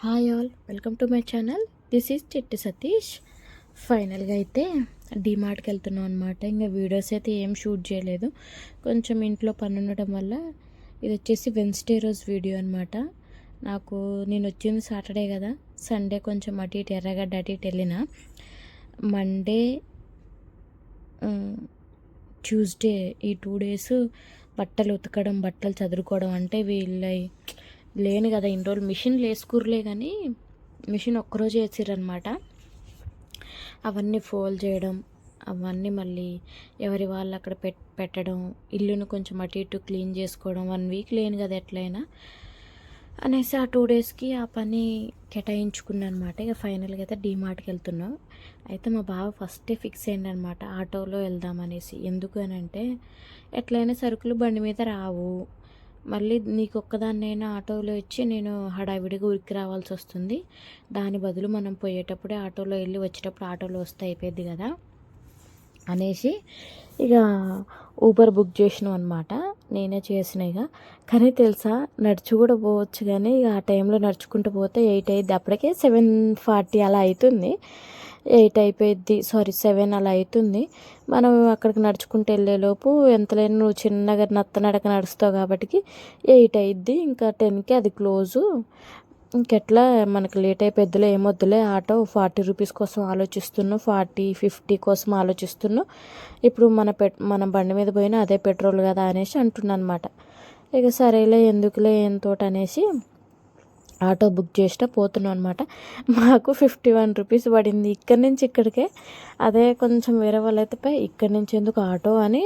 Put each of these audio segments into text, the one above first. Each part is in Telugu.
Hi all welcome to my channel this is Chitti Satish ఫైనల్గా అయితే డీమార్ట్కి వెళ్తున్నాం అనమాట ఇంకా వీడియోస్ అయితే ఏం షూట్ చేయలేదు. కొంచెం ఇంట్లో పని ఉండడం వల్ల ఇది వచ్చేసి వెన్స్డే రోజు వీడియో అనమాట నాకు నేను వచ్చింది సాటర్డే కదా. సండే కొంచెం అటు ఇటు ఎర్రగడ్డ అటు ఇటు వెళ్ళిన. మండే ట్యూస్డే ఈ టూ డేస్ బట్టలు ఉతకడం బట్టలు చదువుకోవడం అంటే వీళ్ళ లేను కదా ఇన్ని రోజులు. మిషన్లు వేసుకుర్లే కానీ మిషన్ ఒక్కరోజు వేసిరనమాట అవన్నీ ఫోల్డ్ చేయడం అవన్నీ మళ్ళీ ఎవరి వాళ్ళు అక్కడ పెట్ పెట్టడం ఇల్లును కొంచెం అటు ఇటు క్లీన్ చేసుకోవడం వన్ వీక్ లేను కదా ఎట్లయినా అనేసి ఆ టూ డేస్కి ఆ పని కేటాయించుకున్నాను అనమాట ఇక ఫైనల్గా అయితే డీమార్ట్కి వెళ్తున్నాం. అయితే మా బావ ఫస్టే ఫిక్స్ అయ్యండి అనమాట ఆటోలో వెళ్దామనేసి ఎందుకు అని అంటే ఎట్లయినా సరుకులు బండి మీద రావు. మళ్ళీ నీకు ఒక్కదాన్నైనా ఆటోలో ఇచ్చి నేను హడావిడిగా ఉరికి రావాల్సి వస్తుంది. దాని బదులు మనం పోయేటప్పుడే ఆటోలో వెళ్ళి వచ్చేటప్పుడు ఆటోలో వస్తే అయిపోయింది కదా? అనేసి ఇక ఊబర్ బుక్ చేసినాం అనమాట నేనే చేసిన ఇక. కానీ తెలుసా నడుచు కూడా పోవచ్చు కానీ ఇక ఆ టైంలో నడుచుకుంటూ పోతే ఎయిట్ అయ్యిద్ది అప్పటికే సెవెన్ ఫార్టీ అలా అవుతుంది ఎయిట్ అయిపోయిద్ది. సారీ సెవెన్ అలా అవుతుంది మనం అక్కడికి నడుచుకుంటూ వెళ్ళేలోపు ఎంతలేని నువ్వు చిన్నగా నత్త నడక నడుస్తావు కాబట్టి ఎయిట్ అయిద్ది. ఇంకా టెన్కి అది క్లోజు. ఇంకెట్లా మనకి లేట్ అయిపోద్దులే ఏమొద్దులే ఆటో ఫార్టీ రూపీస్ కోసం ఆలోచిస్తున్నాం ఫార్టీ ఫిఫ్టీ కోసం ఆలోచిస్తున్నాం. ఇప్పుడు మన పెట్ మన బండి మీద పోయినా అదే పెట్రోల్ కదా అనేసి అంటున్నాను అనమాట ఇక సరేలే ఎందుకులే ఎంతోటి అనేసి ఆటో బుక్ చేసిన పోతున్నాం అనమాట మాకు ఫిఫ్టీ వన్ రూపీస్ పడింది ఇక్కడి నుంచి ఇక్కడికే. అదే కొంచెం వేరే వాళ్ళైతే పై ఇక్కడి నుంచి ఎందుకు ఆటో అని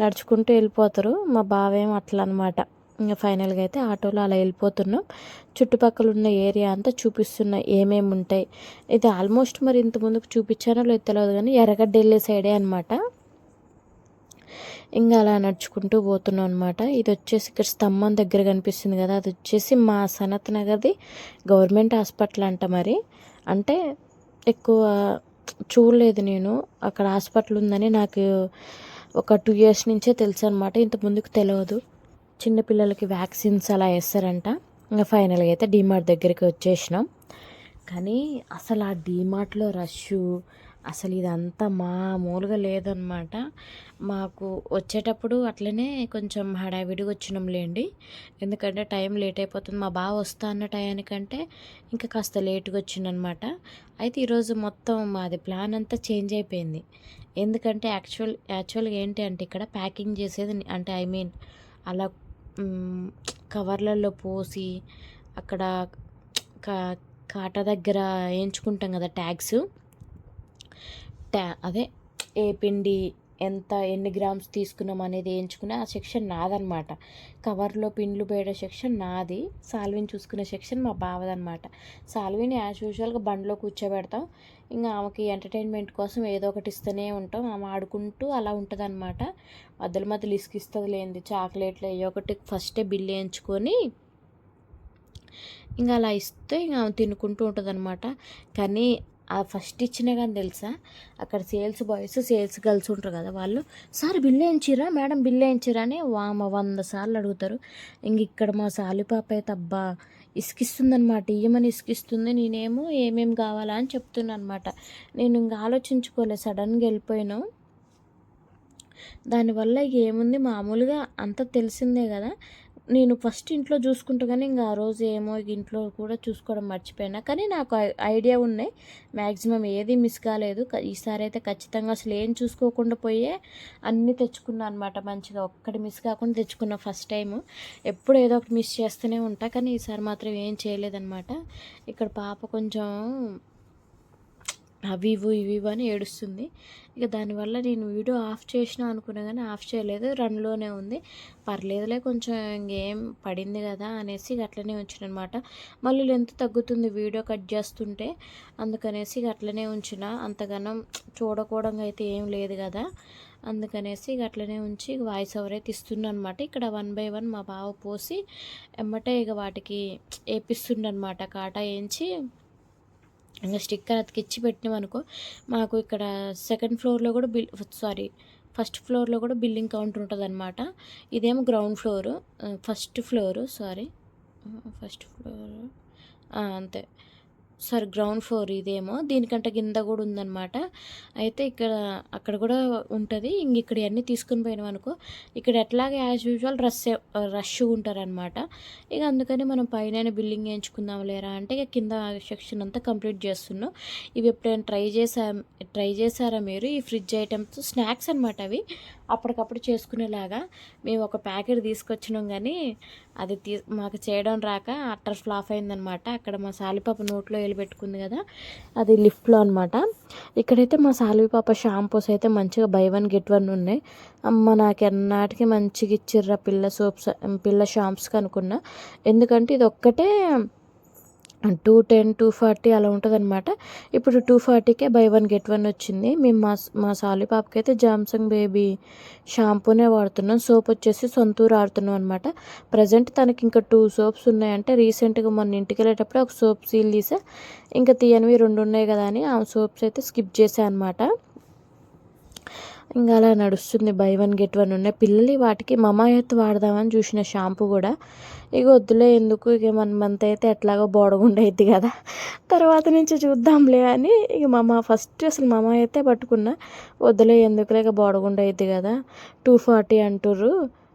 నడుచుకుంటూ వెళ్ళిపోతారు. మా బావేం అట్లా అనమాట ఇంకా ఫైనల్గా అయితే ఆటోలో అలా వెళ్ళిపోతున్నాం. చుట్టుపక్కల ఉన్న ఏరియా అంతా చూపిస్తున్న ఏమేమి ఉంటాయి. ఇది ఆల్మోస్ట్ మరి ఇంత ముందుకు చూపించానో లేదు తెలియదు కానీ ఎర్రగడ్డ వెళ్ళే సైడే అనమాట ఇంకా అలా నడుచుకుంటూ పోతున్నాం అనమాట ఇది వచ్చేసి ఇక్కడ స్తంభం దగ్గర కనిపిస్తుంది కదా అది వచ్చేసి మా సనత్ నగర్ది గవర్నమెంట్ హాస్పిటల్ అంట మరి. అంటే ఎక్కువ చూడలేదు నేను. అక్కడ హాస్పిటల్ ఉందని నాకు ఒక టూ ఇయర్స్ నుంచే తెలుసు అనమాట ఇంత ముందుకు తెలియదు చిన్నపిల్లలకి వ్యాక్సిన్స్ అలా వేస్తారంట. ఇంకా ఫైనల్గా అయితే డీమార్ట్ దగ్గరికి వచ్చేసినాం. కానీ అసలు ఆ డీమార్ట్లో రష్ అసలు ఇదంతా మామూలుగా లేదనమాట. మాకు వచ్చేటప్పుడు అట్లనే కొంచెం హడావిడిగా వచ్చినాంలేండి ఎందుకంటే టైం లేట్ అయిపోతుంది మా బావ వస్తా అన్న టయానికంటే ఇంకా కాస్త లేటుగా వచ్చిందనమాట అయితే ఈరోజు మొత్తం మాది ప్లాన్ అంతా చేంజ్ అయిపోయింది ఎందుకంటే యాక్చువల్ యాక్చువల్గా ఏంటి అంటే ఇక్కడ ప్యాకింగ్ చేసేది అంటే ఐ మీన్ అలా కవర్లలో పోసి అక్కడ కా కాట దగ్గర వేయించుకుంటాం కదా ట్యాగ్స్. ట్యా అదే ఏ పిండి ఎంత ఎన్ని గ్రామ్స్ తీసుకున్నాం అనేది వేయించుకునే ఆ సెక్షన్ నాదనమాట కవర్లో పిండ్లు పోయే సెక్షన్ నాది సాల్విని చూసుకునే సెక్షన్ మా బావదనమాట సాల్విని యాజ్ యూజువల్గా బండిలో కూర్చోబెడతాం. ఇంకా ఆమెకి ఎంటర్టైన్మెంట్ కోసం ఏదో ఒకటి ఇస్తూనే ఉంటాం. ఆమె ఆడుకుంటూ అలా ఉంటుంది అనమాట మధ్యలో మధ్యలో ఇసుకిస్తుంది లేనిది చాక్లెట్లు ఏ ఒకటి ఫస్టే బిల్ వేయించుకొని ఇంకా అలా ఇస్తే ఇంకా ఆమె తినుకుంటూ ఉంటుంది అనమాట కానీ ఆ ఫస్ట్ ఇచ్చినా కానీ తెలుసా? అక్కడ సేల్స్ బాయ్స్ సేల్స్ గర్ల్స్ ఉంటారు కదా వాళ్ళు సార్ బిల్ వేయించిరా మేడం బిల్ వేయించిరా అని వామ వంద సార్లు అడుగుతారు. ఇంక ఇక్కడ మా సాలిపాప అయితే అబ్బా ఇసుకిస్తుందనమాట ఇయ్యమని ఇసుకిస్తుంది నేనేమో ఏమేమి కావాలా? అని చెప్తున్నాను అనమాట నేను ఇంకా ఆలోచించుకోలేదు సడన్గా వెళ్ళిపోయాను. దానివల్ల ఏముంది? మామూలుగా అంత తెలిసిందే కదా. నేను ఫస్ట్ ఇంట్లో చూసుకుంటా కానీ ఇంకా ఆ రోజు ఏమో ఇంట్లో కూడా చూసుకోవడం మర్చిపోయినా. కానీ నాకు ఐడియా ఉన్నాయి. మ్యాక్సిమం ఏది మిస్ కాలేదు. ఈసారి అయితే ఖచ్చితంగా అసలు ఏం చూసుకోకుండా పోయే అన్నీ తెచ్చుకున్నా అనమాట మంచిగా ఒక్కటి మిస్ కాకుండా తెచ్చుకున్నా ఫస్ట్ టైము. ఎప్పుడు ఏదో ఒకటి మిస్ చేస్తూనే ఉంటా. కానీ ఈసారి మాత్రం ఏం చేయలేదన్నమాట. ఇక్కడ పాప కొంచెం అవి ఇవి ఇవి అని ఏడుస్తుంది. ఇక దానివల్ల నేను వీడియో ఆఫ్ చేసిన అనుకున్నా కానీ ఆఫ్ చేయలేదు. రన్లోనే ఉంది. పర్లేదులే కొంచెం ఇంకేం పడింది కదా అనేసి అట్లనే ఉంచిన అనమాట మళ్ళీ లెంత్ తగ్గుతుంది వీడియో కట్ చేస్తుంటే అందుకనేసి అట్లనే ఉంచిన. అంతగానం చూడకూడంగా అయితే ఏం లేదు కదా అందుకనేసి ఇక అట్లనే ఉంచి వాయిస్ ఓవర్ అయితే ఇస్తున్నా అనమాట ఇక్కడ వన్ బై వన్ మా బావ పోసి ఎమ్మటే ఇక వాటికి వేపిస్తుండనమాట కాటా వేయించి ఇంకా స్టిక్కర్ అతికిచ్చి పెట్టినామనుకో మాకు ఇక్కడ సెకండ్ ఫ్లోర్లో కూడా బిల్ సారీ ఫస్ట్ ఫ్లోర్లో కూడా బిల్లింగ్ కౌంటర్ ఉంటుంది అనమాట ఇదేమో ground floor first floor sorry first floor అంతే. సారీ గ్రౌండ్ ఫ్లోర్ ఇదేమో. దీనికంటే కింద కూడా ఉందన్నమాట. అయితే ఇక్కడ అక్కడ కూడా ఉంటుంది. ఇంక ఇక్కడ అన్నీ తీసుకుని పోయినాం అనుకో ఇక్కడ ఎట్లాగే యాజ్ యూజువల్ రష్ రష్ ఉంటారనమాట ఇక అందుకని మనం పైన బిల్డింగ్ వేయించుకుందాం లేరా అంటే ఇక కింద సెక్షన్ అంతా కంప్లీట్ చేస్తున్నాం. ఇవి ఎప్పుడైనా ట్రై చేసా ట్రై చేశారా మీరు? ఈ ఫ్రిడ్జ్ ఐటమ్స్ స్నాక్స్ అనమాట అవి అప్పటికప్పుడు చేసుకునేలాగా. మేము ఒక ప్యాకెట్ తీసుకొచ్చినాం కానీ అది తీ మాకు చేయడం రాక అట్టర్ ఫ్లాప్ అయిందనమాట అక్కడ మా సాలిపాప నోట్లో ఆయిల్ పెట్టుకుంది కదా అది లిఫ్ట్లో అనమాట ఇక్కడైతే మా సాలిపాప షాంపూస్ అయితే మంచిగా బై వన్ గెట్ వన్ ఉన్నాయి. అమ్మ నాకు ఎన్నాటికి మంచిగా ఇచ్చిర్రా పిల్ల సోప్స్ పిల్ల షాంప్స్ కనుకున్నా ఎందుకంటే ఇది ఒక్కటే టూ టెన్ టూ ఫార్టీ అలా ఉంటుంది అనమాట ఇప్పుడు టూ ఫార్టీకే బై వన్ గెట్ వన్ వచ్చింది. మేము మా మా సాలి పాపకి అయితే జామ్సంగ్ బేబీ షాంపూనే వాడుతున్నాం. సోప్ వచ్చేసి సొంతూరు ఆడుతున్నాం అనమాట ప్రజెంట్ తనకి ఇంకా టూ సోప్స్ ఉన్నాయంటే రీసెంట్గా మొన్న ఇంటికి వెళ్ళేటప్పుడు ఒక సోప్ సీల్ తీసా. ఇంకా తీయనివి రెండు ఉన్నాయి కదా అని ఆ సోప్స్ అయితే స్కిప్ చేసా అనమాట ఇంకా అలా నడుస్తుంది బై వన్ గెట్ వన్ ఉన్నాయి పిల్లలు వాటికి మమాయత్ వాడదామని చూసిన షాంపూ కూడా. ఇక వద్దులే ఎందుకు? ఇక మన మంత్ అయితే ఎట్లాగో బోడగుండైద్ది కదా. తర్వాత నుంచి చూద్దాంలే అని ఇక మమ ఫస్ట్ అసలు మమ అయితే పట్టుకున్నా. వద్దులే ఎందుకులే ఇక బోడగుండైద్ది కదా. టూ ఫార్టీ అంటుర్రు.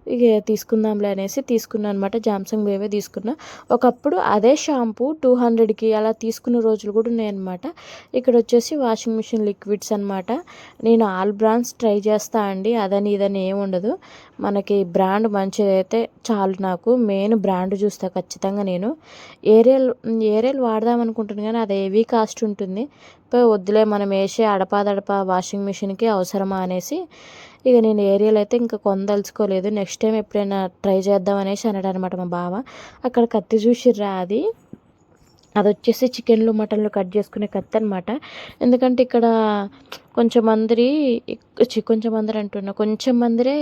ఇక తీసుకుందాంలే అనేసి తీసుకున్నాను అనమాట జామ్సంగ్ వేవే తీసుకున్నా. ఒకప్పుడు అదే షాంపూ టూ హండ్రెడ్కి అలా తీసుకున్న రోజులు కూడా ఉన్నాయన్నమాట ఇక్కడ వచ్చేసి వాషింగ్ మిషన్ లిక్విడ్స్ అనమాట నేను ఆల్ బ్రాండ్స్ ట్రై చేస్తా అండి. అదని ఇదని ఏమి ఉండదు. మనకి బ్రాండ్ మంచిదైతే చాలు నాకు. మెయిన్ బ్రాండ్ చూస్తా ఖచ్చితంగా నేను. ఏరియల్ ఏరియల్ వాడదాం అనుకుంటున్నాను కానీ అది హెవీ కాస్ట్ ఉంటుంది. వద్దులే మనం వేసే అడపాదడప వాషింగ్ మిషన్కి అవసరమా అనేసి. ఇక నేను ఏరియాలో అయితే ఇంకా కొనదలుచుకోలేదు నెక్స్ట్ టైం ఎప్పుడైనా ట్రై చేద్దాం అనేసి అన్నాడు అనమాట మా బావ. అక్కడ కత్తి చూసిర్రా అది? అది వచ్చేసి చికెన్లు మటన్లు కట్ చేసుకునే కత్తి అనమాట ఎందుకంటే ఇక్కడ కొంచెం మందిరి కొంచెం మందిరి అంటున్నా. కొంచెం మందిరే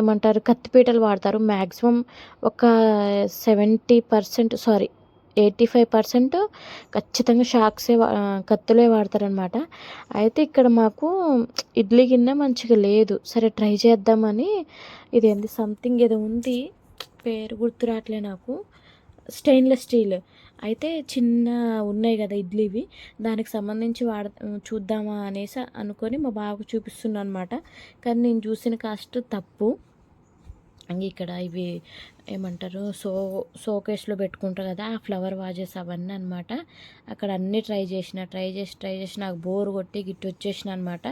ఏమంటారు కత్తిపీటలు వాడతారు. మ్యాక్సిమం ఒక seventy percent sorry eighty five percent ఖచ్చితంగా షాక్సే వా- కత్తులే వాడతారనమాట అయితే ఇక్కడ మాకు ఇడ్లీ గిన్నె మంచిగా లేదు. సరే ట్రై చేద్దామని ఇదేంది సంథింగ్ ఏదో ఉంది. పేరు గుర్తు రావట్లే నాకు. Stainless steel. అయితే చిన్న ఉన్నాయి కదా ఇడ్లీవి. దానికి సంబంధించి వాడ చూద్దామా అనేసి అనుకొని మా బాబుకు చూపిస్తున్నాను అనమాట కానీ నేను చూసిన కాస్ట్ తప్పు. ఇక్కడ ఇవి ఏమంటారు? సో షోకేస్లో పెట్టుకుంటారు కదా ఆ ఫ్లవర్ వాజెస్ అవన్నీ అనమాట అక్కడ అన్నీ ట్రై చేసిన ట్రై చేసి ట్రై చేసి నాకు బోర్ కొట్టి గిట్టు వచ్చేసిన అనమాట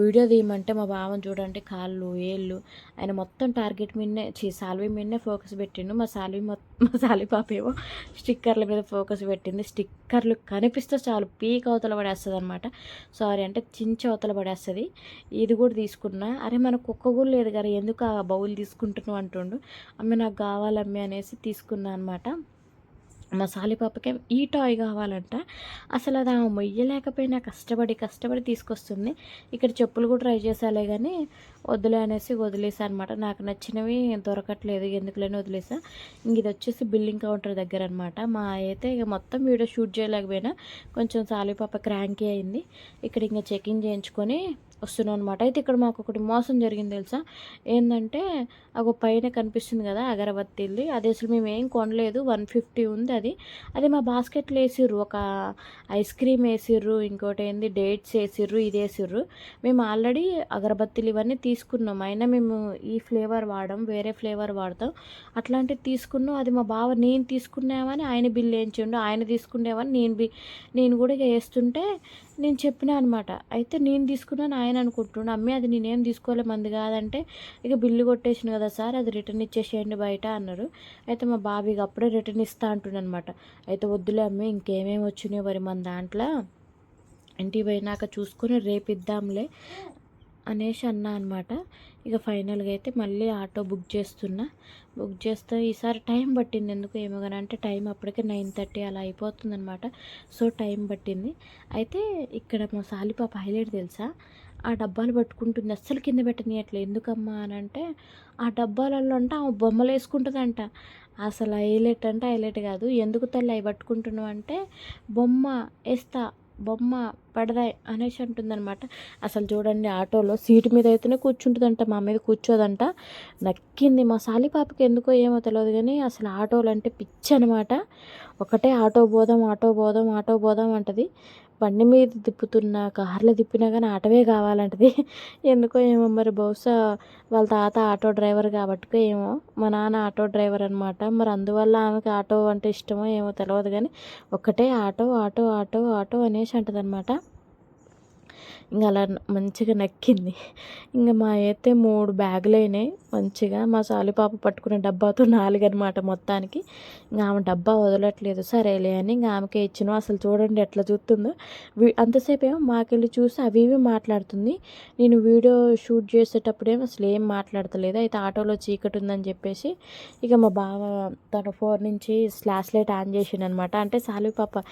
వీడియో తీయమంటే మా బావని చూడండి కాళ్ళు ఏళ్ళు ఆయన మొత్తం టార్గెట్ మీదనే చీ సాల్వి మీదనే ఫోకస్ పెట్టిండు. మా సాల్వి మొత్తం మా సాల్వి పాప ఏమో స్టిక్కర్ల మీద ఫోకస్ పెట్టింది. స్టిక్కర్లు కనిపిస్తే చాలు పీక్ అవతల పడేస్తుంది అనమాట సారీ అంటే చించి అవతల పడేస్తుంది. ఇది కూడా తీసుకున్నా. అరే మనకు కుక్క కూడా లేదు కదా ఎందుకు ఆ బౌల్ తీసుకుంటున్నావు అంటుండు. అమ్మ నాకు కావాలమ్మి అనేసి తీసుకున్నాను అనమాట మా సాలిపాపకి ఈ టాయ్ కావాలంట. అసలు అది ఆమె మొయ్యలేకపోయినా కష్టపడి కష్టపడి తీసుకొస్తుంది. ఇక్కడ చెప్పులు కూడా ట్రై చేసాలే కానీ వదిలే అనేసి వదిలేసా అనమాట నాకు నచ్చినవి దొరకట్లేదు ఎందుకులేని వదిలేసా ఇంక ఇది వచ్చేసి బిల్లింగ్ కౌంటర్ దగ్గర అనమాట మా అయితే ఇక మొత్తం వీడియో షూట్ చేయలేకపోయినా కొంచెం సాలిపాప క్రాంకీ అయింది. ఇక్కడ ఇంకా చెకింగ్ చేయించుకొని వస్తున్నాం అనమాట అయితే ఇక్కడ మాకు ఒకటి మోసం జరిగింది తెలుసా? ఏంటంటే ఒక పైన కనిపిస్తుంది కదా అగరబత్తీది అది అసలు మేము ఏం కొనలేదు. వన్ ఫిఫ్టీ ఉంది అది. అది మా బాస్కెట్లో వేసిర్రు. ఒక ఐస్ క్రీమ్ వేసిర్రు. ఇంకోటి ఏంది? డేట్స్ వేసిర్రు. ఇది వేసిర్రు. మేము ఆల్రెడీ అగరబత్తీలు ఇవన్నీ తీసుకున్నాం. అయినా మేము ఈ ఫ్లేవర్ వాడడం వేరే ఫ్లేవర్ వాడతాం. అట్లాంటివి తీసుకున్నాం. అది మా బావ నేను తీసుకున్నామని ఆయన బిల్ వేయించండు. ఆయన తీసుకునేవని నేను బి నేను కూడా ఇక వేస్తుంటే నేను చెప్పిన అనమాట. అయితే నేను తీసుకున్నాను ఆయన అనుకుంటున్నాను అమ్మాయి అది నేనేం తీసుకోలే మంది కాదంటే ఇక బిల్లు కొట్టేసిన కదా సార్ అది రిటర్న్ ఇచ్చేసేయండి బయట అన్నారు. అయితే మా బాబీకి అప్పుడే రిటర్న్ ఇస్తా అంటున్నానమాట అయితే వద్దులే అమ్మాయి ఇంకేమేమి వచ్చినాయో మరి మన దాంట్లో ఇంటికి పోయినాక చూసుకొని రేపు ఇద్దాంలే అనేసి అన్నా అనమాట ఇక ఫైనల్గా అయితే మళ్ళీ ఆటో బుక్ చేస్తున్నా. బుక్ చేస్తే ఈసారి టైం పట్టింది ఎందుకు ఏమో కానీ అంటే టైం అప్పటికే నైన్ థర్టీ అలా అయిపోతుంది అనమాట సో టైం పట్టింది. అయితే ఇక్కడ మా సాలిపాప హైలైట్ తెలుసా? ఆ డబ్బాలు పట్టుకుంటుంది. అస్సలు కింద పెట్టనియట్లే. ఎందుకమ్మా అని అంటే ఆ డబ్బాలలో అంటే ఆమె బొమ్మలు వేసుకుంటుందంట అసలు హైలైట్ అంటే హైలైట్ కాదు. ఎందుకు తల్లి అవి పట్టుకుంటున్నావు అంటే బొమ్మ వేస్తా బొమ్మ పడదాయి అనేసి అంటుందన్నమాట. అసలు చూడండి ఆటోలో సీటు మీద అయితేనే కూర్చుంటుందంట మా మీద కూర్చోదంట. నక్కింది మా సాలి పాపకి ఎందుకో ఏమో తెలియదు కానీ అసలు ఆటోలు అంటే పిచ్చి అనమాట ఒకటే ఆటో పోదాం ఆటో పోదాం ఆటో పోదాం అంటది. బండి మీద తిప్పుతున్నా కార్లో తిప్పినా కానీ ఆటోవే కావాలంటది. ఎందుకో ఏమో మరి బహుశా వాళ్ళ తాత ఆటో డ్రైవర్ కాబట్టి ఏమో మా నాన్న ఆటో డ్రైవర్ అనమాట మరి అందువల్ల ఆమెకి ఆటో అంటే ఇష్టమో ఏమో తెలియదు కానీ ఒక్కటే ఆటో ఆటో ఆటో ఆటో అనేసి అంటదనమాట ఇంకా అలా మంచిగా నక్కింది. ఇంకా మా అయితే మూడు బ్యాగులు అయినాయి. మంచిగా మా సాలిపాప పట్టుకున్న డబ్బాతో నాలుగు అనమాట మొత్తానికి. ఇంకా ఆమె డబ్బా వదలట్లేదు. సరేలే అని ఇంకా ఆమెకే ఇచ్చినాం. అసలు చూడండి ఎట్లా చూస్తుందో. వీ- అంతసేపు ఏమో మాకెళ్ళి చూసి అవి ఇవి మాట్లాడుతుంది. నేను వీడియో షూట్ చేసేటప్పుడేమో అసలు ఏం మాట్లాడతలేదు. అయితే ఆటోలో చీకటి ఉందని చెప్పేసి ఇక మా బావ తన ఫోన్ నుంచి స్లాష్ లైట్ ఆన్ చేసిండనమాట అంటే సాలిపాప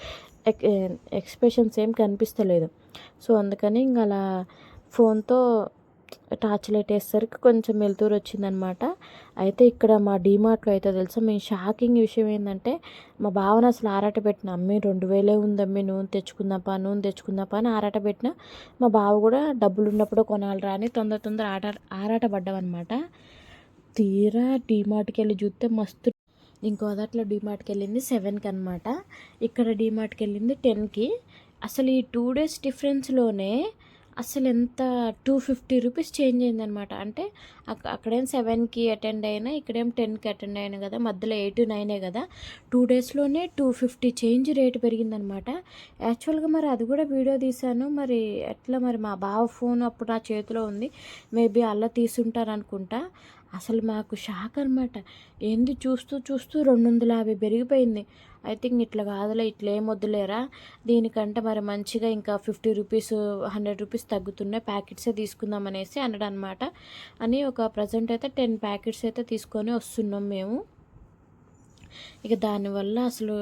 ఎక్ ఎక్స్ప్రెషన్స్ ఏం కనిపిస్తలేదు. సో అందుకని ఇంక అలా ఫోన్తో టార్చ్ లైట్ వేసేసరికి కొంచెం వెలుతురు వచ్చిందనమాట. అయితే ఇక్కడ మా డీమార్ట్లో అయితే తెలుసా మేము షాకింగ్ విషయం ఏంటంటే మా భావన అసలు ఆరాట పెట్టిన అమ్మి రెండు వేలే ఉందమ్మి నూనె తెచ్చుకుందాపా నూనె తెచ్చుకుందాపా అని ఆరాట పెట్టిన. మా బావ కూడా డబ్బులు ఉన్నప్పుడు కొనాలిరా అని తొందర తొందర ఆట ఆరాట పడ్డామన్నమాట తీరా డీమార్ట్కి వెళ్ళి చూస్తే మస్తు ఇంకో దాంట్లో డీమార్ట్కి వెళ్ళింది సెవెన్కి అనమాట. ఇక్కడ డీమార్ట్కి వెళ్ళింది టెన్కి. అసలు ఈ టూ డేస్ డిఫరెన్స్లోనే అసలు ఎంత టూ ఫిఫ్టీ రూపీస్ చేంజ్ అయిందనమాట అంటే అక్కడేం సెవెన్కి అటెండ్ అయినా ఇక్కడేం టెన్కి అటెండ్ అయినా కదా మధ్యలో ఎయిట్ నైనే కదా టూ డేస్లోనే టూ ఫిఫ్టీ చేంజ్ రేట్ పెరిగిందనమాట యాక్చువల్గా మరి అది కూడా వీడియో తీశాను. మరి ఎట్లా మరి మా బావ ఫోన్ అప్పుడు నా చేతిలో ఉంది. మేబీ అలా తీసుంటారు అనుకుంటా అసలు మాకు షాక్ అనమాట ఏంది చూస్తూ చూస్తూ రెండు వందల యాభై పెరిగిపోయింది. ఐ థింక్ ఇట్లా కాదులే ఇట్లా ఏం వద్దులేరా దీనికంటే మరి మంచిగా ఇంకా ఫిఫ్టీ రూపీస్ హండ్రెడ్ రూపీస్ తగ్గుతున్నాయి ప్యాకెట్సే తీసుకుందాం అనేసి అన్నాడు అనమాట అని ఒక ప్రజెంట్ అయితే టెన్ ప్యాకెట్స్ అయితే తీసుకొని వస్తున్నాం మేము. ఇక దానివల్ల అసలు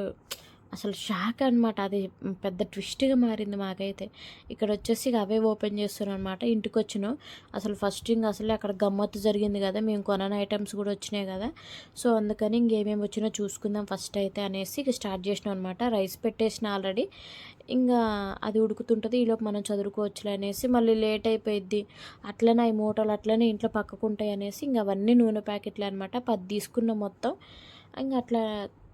అసలు షాక్ అనమాట అది పెద్ద ట్విస్ట్గా మారింది మాకైతే. ఇక్కడ వచ్చేసి ఇక అవే ఓపెన్ చేస్తున్నాం అనమాట ఇంటికి వచ్చినాం అసలు ఫస్ట్ థింగ్ అసలు అక్కడ గమ్మత్తు జరిగింది కదా. మేము కొనని ఐటమ్స్ కూడా వచ్చినాయి కదా. సో అందుకని ఇంకేమేమి వచ్చినా చూసుకుందాం ఫస్ట్ అయితే అనేసి ఇక స్టార్ట్ చేసినాం అనమాట రైస్ పెట్టేసిన ఆల్రెడీ. ఇంకా అది ఉడుకుతుంటుంది. ఈలోపు మనం చదువుకోవచ్చులే అనేసి మళ్ళీ లేట్ అయిపోయిద్ది. అట్లనే ఈ మూటలు అట్లనే ఇంట్లో పక్కకుంటాయి అనేసి ఇంకా అవన్నీ నూనె ప్యాకెట్లు అనమాట పది తీసుకున్నాం మొత్తం. ఇంకా అట్లా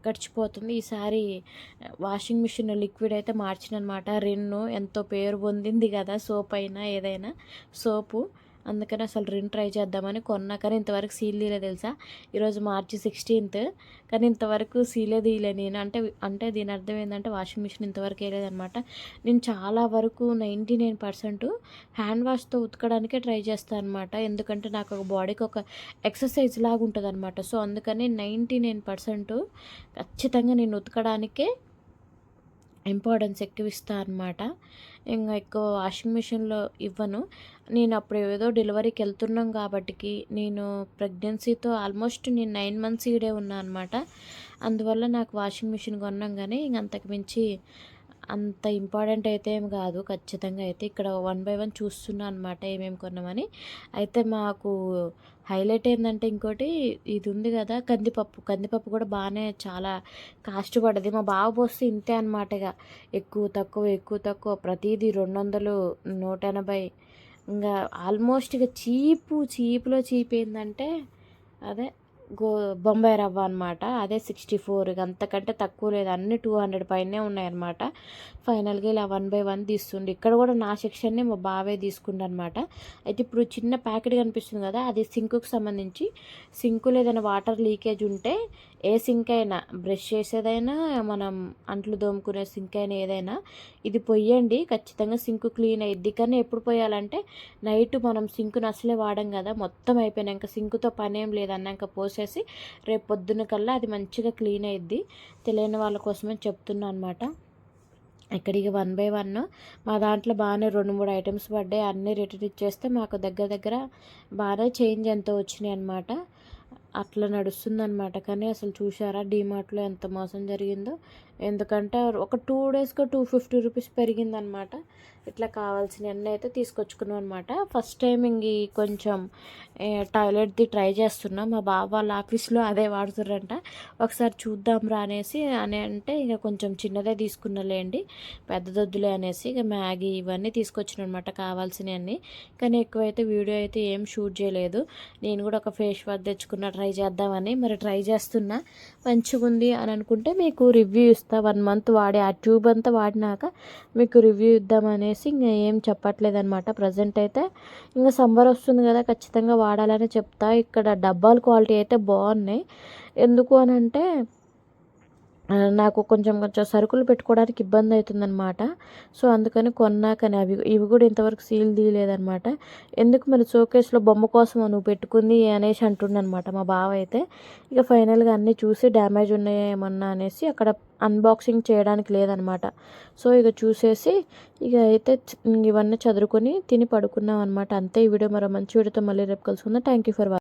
గడిచిపోతుంది. ఈసారి వాషింగ్ మిషన్ లిక్విడ్ అయితే మార్చిన అనమాట ఎంతో పేరు పొందింది కదా సోప్ అయినా ఏదైనా. సోపు. అందుకని అసలు రిన్ ట్రై చేద్దామని కొన్నా. కానీ ఇంతవరకు సీల్ తీయలేదు తెలుసా? ఈరోజు మార్చి సిక్స్టీన్త్ కానీ ఇంతవరకు సీలే తీయలే నేను. అంటే అంటే దీని అర్థం ఏంటంటే వాషింగ్ మిషన్ ఇంతవరకు వేయలేదనమాట నేను చాలా వరకు నైంటీ నైన్ పర్సెంట్ హ్యాండ్ వాష్తో ఉతకడానికే ట్రై చేస్తాను అనమాట ఎందుకంటే నాకు ఒక బాడీకి ఒక ఎక్సర్సైజ్ లాగా ఉంటుంది అనమాట సో అందుకని నైంటీ నైన్ పర్సెంట్ ఖచ్చితంగా నేను ఉతకడానికే ఇంపార్టెన్స్ ఎక్కువ ఇస్తాను అనమాట ఇంకా ఎక్కువ వాషింగ్ మిషన్లో ఇవ్వను. నేను అప్పుడు ఏదో డెలివరీకి వెళ్తున్నాం కాబట్టికి నేను ప్రెగ్నెన్సీతో ఆల్మోస్ట్ నేను నైన్ మంత్స్ ఈడే ఉన్నా అనమాట అందువల్ల నాకు వాషింగ్ మిషన్ కొన్నాం కానీ ఇంక అంతకు మించి అంత ఇంపార్టెంట్ అయితే ఏం కాదు. ఖచ్చితంగా అయితే ఇక్కడ వన్ బై వన్ చూస్తున్నా అనమాట ఏమేమి కొన్నామని. అయితే మాకు హైలైట్ ఏంటంటే ఇంకోటి ఇది ఉంది కదా కందిపప్పు. కందిపప్పు కూడా బాగానే చాలా కాస్ట్ పడ్డది. మా బావ పోస్తే ఇంతే అనమాట ఇక ఎక్కువ తక్కువ ఎక్కువ తక్కువ. ప్రతిదీ రెండు వందలు నూట ఎనభై ఇంకా ఆల్మోస్ట్ ఇక చీపు చీపులో చీప్ ఏంటంటే అదే గో బొంబాయి రవ్వ అనమాట అదే సిక్స్టీ ఫోర్ అంతకంటే తక్కువ లేదు. అన్ని టూ హండ్రెడ్ పైనే ఉన్నాయన్నమాట. ఫైనల్గా ఇలా వన్ బై వన్ తీస్తుండే. ఇక్కడ కూడా నా సెక్షన్ని మా బావే తీసుకుండు అనమాట అయితే ఇప్పుడు చిన్న ప్యాకెట్ కనిపిస్తుంది కదా అది సింకుకి సంబంధించి. సింకులో ఏదైనా వాటర్ లీకేజ్ ఉంటే ఏ సింక్ అయినా బ్రష్ చేసేదైనా మనం అంట్లు దోముకునే సింక్ అయినా ఏదైనా ఇది పొయ్యండి. ఖచ్చితంగా సింక్ క్లీన్ అయ్యిద్ది కానీ ఎప్పుడు పోయాలంటే నైట్ మనం సింకును అసలే వాడం కదా. మొత్తం అయిపోయినాక సింకుతో పని ఏం లేదన్నాక పోసేసి రేపు పొద్దున్న కల్లా అది మంచిగా క్లీన్ అయ్యిద్ది తెలియని వాళ్ళ కోసమే చెప్తున్నా అనమాట ఇక్కడికి వన్ బై వన్. మా దాంట్లో బాగానే రెండు మూడు ఐటమ్స్ పడ్డాయి. అన్నీ రిటర్న్ ఇచ్చేస్తే మాకు దగ్గర దగ్గర బాగానే చేంజ్ ఎంతో వచ్చినాయి అనమాట అట్లా నడుస్తుందనమాట కానీ అసలు చూసారా డీమార్ట్లో ఎంత మోసం జరిగిందో. ఎందుకంటే ఒక టూ డేస్గా టూ ఫిఫ్టీ రూపీస్ పెరిగిందనమాట ఇట్లా కావాల్సిన అన్నీ అయితే తీసుకొచ్చుకున్నాం అనమాట ఫస్ట్ టైం ఇంక కొంచెం టాయిలెట్ది ట్రై చేస్తున్నా. మా బావ వాళ్ళ ఆఫీస్లో అదే వాడుతుర్రంట ఒకసారి చూద్దాం రా అనేసి అని అంటే ఇక కొంచెం చిన్నదే తీసుకున్నలేండి. పెద్దదొద్దులే అనేసి ఇక మ్యాగీ ఇవన్నీ తీసుకొచ్చిన అనమాట కావాల్సినవన్నీ. కానీ ఎక్కువైతే వీడియో అయితే ఏం షూట్ చేయలేదు. నేను కూడా ఒక ఫేస్ వాష్ తెచ్చుకున్న ట్రై ట్రై చేద్దామని మరి ట్రై చేస్తున్నా. మంచిగా ఉంది అని అనుకుంటే మీకు రివ్యూ ఇస్తా. వన్ మంత్ వాడి ఆ ట్యూబ్ అంతా వాడినాక మీకు రివ్యూ ఇద్దామనేసి ఇంకా ఏం చెప్పట్లేదు అనమాట ప్రజెంట్ అయితే ఇంకా సమ్మర్ వస్తుంది కదా ఖచ్చితంగా వాడాలని చెప్తా. ఇక్కడ డబ్బాల క్వాలిటీ అయితే బాగున్నాయి. ఎందుకు అని అంటే నాకు కొంచెం కొంచెం సరుకులు పెట్టుకోవడానికి ఇబ్బంది అవుతుందన్నమాట. సో అందుకని కొన్నాకని అవి ఇవి కూడా ఇంతవరకు సీల్ తీయలేదన్నమాట. ఎందుకు మరి షోకేస్లో బొమ్మ కోసం నువ్వు పెట్టుకుంది అనేసి అంటుండనమాట మా బావ అయితే. ఇక ఫైనల్గా అన్నీ చూసి డ్యామేజ్ ఉన్నాయేమన్నా అనేసి అక్కడ అన్బాక్సింగ్ చేయడానికి లేదనమాట సో ఇక చూసేసి ఇక అయితే ఇవన్నీ చదువుకొని తిని పడుకున్నాం అనమాట అంతే ఈ వీడియో మరో మంచి వీడియోతో మళ్ళీ రేపు కలుసుకుందాం. Thank you for watching